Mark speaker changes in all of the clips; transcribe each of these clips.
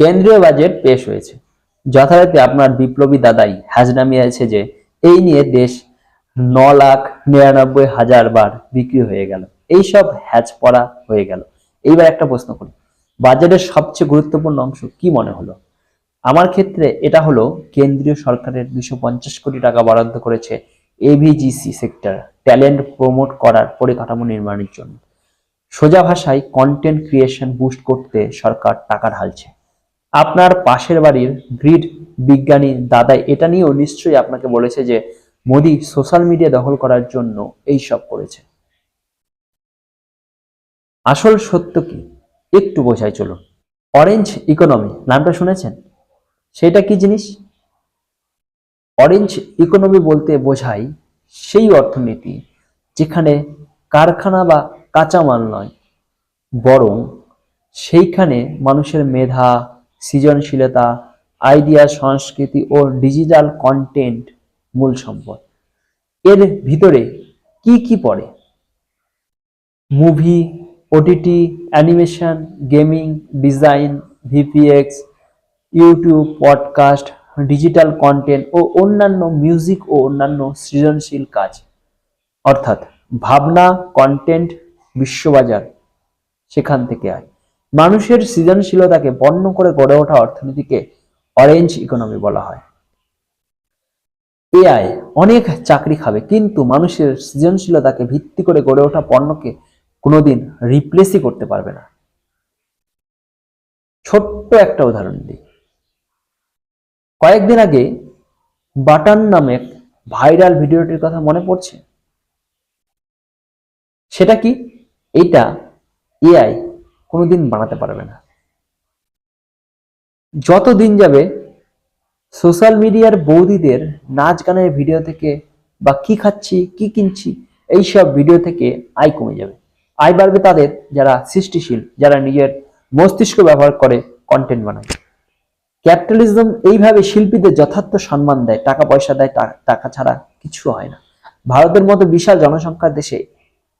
Speaker 1: কেন্দ্রীয় বাজেট পেশ হয়েছে। যথারীতি আপনার বিপ্লবী দাদাই হ্যাজ নামিয়েছে যে, এই নিয়ে দেশ ন লাখ নিরানব্বই হাজার বার বিক্রি হয়ে গেল। এই সব হ্যাজ পড়া হয়ে গেল। এইবার একটা প্রশ্ন করি, বাজেটের সবচেয়ে গুরুত্বপূর্ণ অংশ কি মনে হলো? আমার ক্ষেত্রে এটা হলো, কেন্দ্রীয় সরকারের দুশো কোটি টাকা বরাদ্দ করেছে এভিজিসি সেক্টর ট্যালেন্ট প্রমোট করার পরিকাঠামো নির্মাণের জন্য। সোজা ভাষায় কন্টেন্ট ক্রিয়েশন বুস্ট করতে সরকার টাকা ঢালছে আপনার পাশের বাড়ির গ্রিড বিজ্ঞানী দাদাই এটা নিয়েও নিশ্চয়ই আপনাকে বলেছে যে মোদি সোশ্যাল মিডিয়া দখল করার জন্য এই সব করেছে। আসল সত্য কি? একটু বোঝাই চলুন। অরেঞ্জ ইকোনমি নামটা শুনেছেন? সেটা কি জিনিস? অরেঞ্জ ইকোনমি বলতে বোঝায় সেই অর্থনীতি যেখানে কারখানা বা কাঁচামাল নয়, বরং সেইখানে মানুষের মেধা সৃজনশীলতা আইডিয়া সংস্কৃতি ও ডিজিটাল কন্টেন্ট মূল সম্পদ। এর ভিতরে কি কি পড়ে? Movie OTT animation gaming design VFX YouTube podcast digital content ও অন্যান্য মিউজিক ও অন্যান্য সৃজনশীল কাজ। অর্থাৎ ভাবনা কন্টেন্ট বিশ্ববাজার, সেখান থেকে আয়। মানুষের সৃজনশীলতাকে বর্ণ করে গড়ে ওঠা অর্থনীতিকে অরেঞ্জ ইকোনমি বলা হয়। এআই অনেক চাকরি খাবে, কিন্তু মানুষের সৃজনশীলতাকে ভিত্তি করে গড়ে ওঠা পণ্যকে কোনোদিন রিপ্লেসই করতে পারবে না। ছোট্ট একটা উদাহরণ দিই। কয়েকদিন আগে বাটান নামে ভাইরাল ভিডিওটির কথা মনে পড়ছে? সেটা কি? এইটা এআই কোনোদিন বানাতে পারবে না। যত দিন যাবে সোশ্যাল মিডিয়ার বৌদিদের নাচ গানের ভিডিও থেকে বা কি খাচ্ছি, কি কিনছি এইসব ভিডিও থেকে আয় কমে যাবে। আয় বাড়বে তাদের যারা সৃষ্টিশীল, যারা নিজের মস্তিষ্ক ব্যবহার করে কন্টেন্ট বানায়। ক্যাপিটালিজম এইভাবে শিল্পীদের যথার্থ সম্মান দেয়, টাকা পয়সা দেয় টাকা ছাড়া কিছু হয় না। ভারতের মতো বিশাল জনসংখ্যার দেশে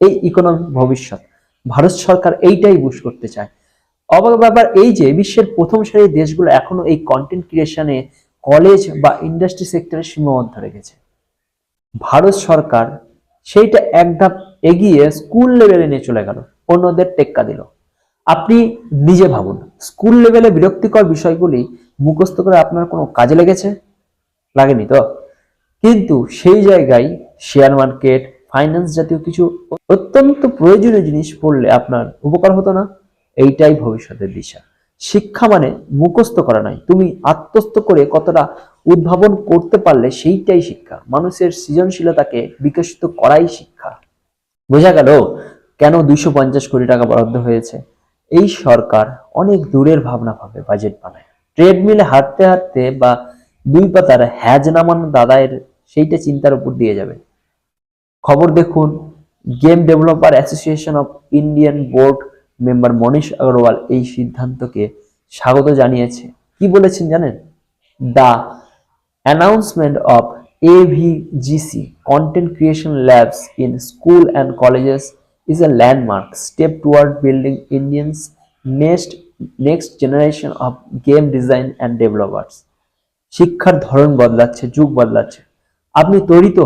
Speaker 1: এই ইকোনমি ভবিষ্যৎ ভারত সরকার এইটাই বুশ করতে চায়। অবাক ব্যাপার এই যে বিশ্বের প্রথম সারির দেশগুলো এখনও এই কন্টেন্ট ক্রিয়েশনে কলেজ বা ইন্ডাস্ট্রি সেক্টরে সীমাবদ্ধ রেখেছে। ভারত সরকার সেইটা এক ধাপ এগিয়ে স্কুল লেভেলে নিয়ে চলে গেল, অন্যদের টেক্কা দিল। আপনি নিজে ভাবুন স্কুল লেভেলে বিরক্তিকর বিষয়গুলি মুখস্থ করে আপনার কোনো কাজে লেগেছে? লাগেনি তো? কিন্তু সেই জায়গায় শেয়ার মার্কেট ফাইন্যান্স জাতীয় কিছু অত্যন্ত প্রয়োজনীয় জিনিস পড়লে আপনার উপকার হতো না, এইটাই ভবিষ্যতের দিশা। শিক্ষা মানে মুখস্থ করা নয়, তুমি আত্মস্থ করে কতটা উদ্ভাবন করতে পারলে সেইটাই শিক্ষা। মানুষের সৃজনশীলতাকে বিকশিত করাই শিক্ষা। বোঝা গেল কেন দুইশো পঞ্চাশ কোটি টাকা বরাদ্দ হয়েছে? এই সরকার অনেক দূরের ভাবনা ভাবে বাজেট বানায়। ট্রেডমিলে হাঁটতে হাঁটতে বা দুই পাতার হ্যাজ নামানো দাদায়ের সেইটা চিন্তার উপর দিয়ে যাবে। খবর দেখুন, game developer association of Indian board member Manish Agarwal এই সিদ্ধান্তকে স্বাগত জানিয়েছে। কি বলেছেন জানেন? The announcement of A VGC content creation labs in school and colleges, is a landmark, step toward building Indians next next generation of game design and developers. শিক্ষার ধরন বদলাচ্ছে, যুগ বদলাচ্ছে। আপনি তৈরি তো?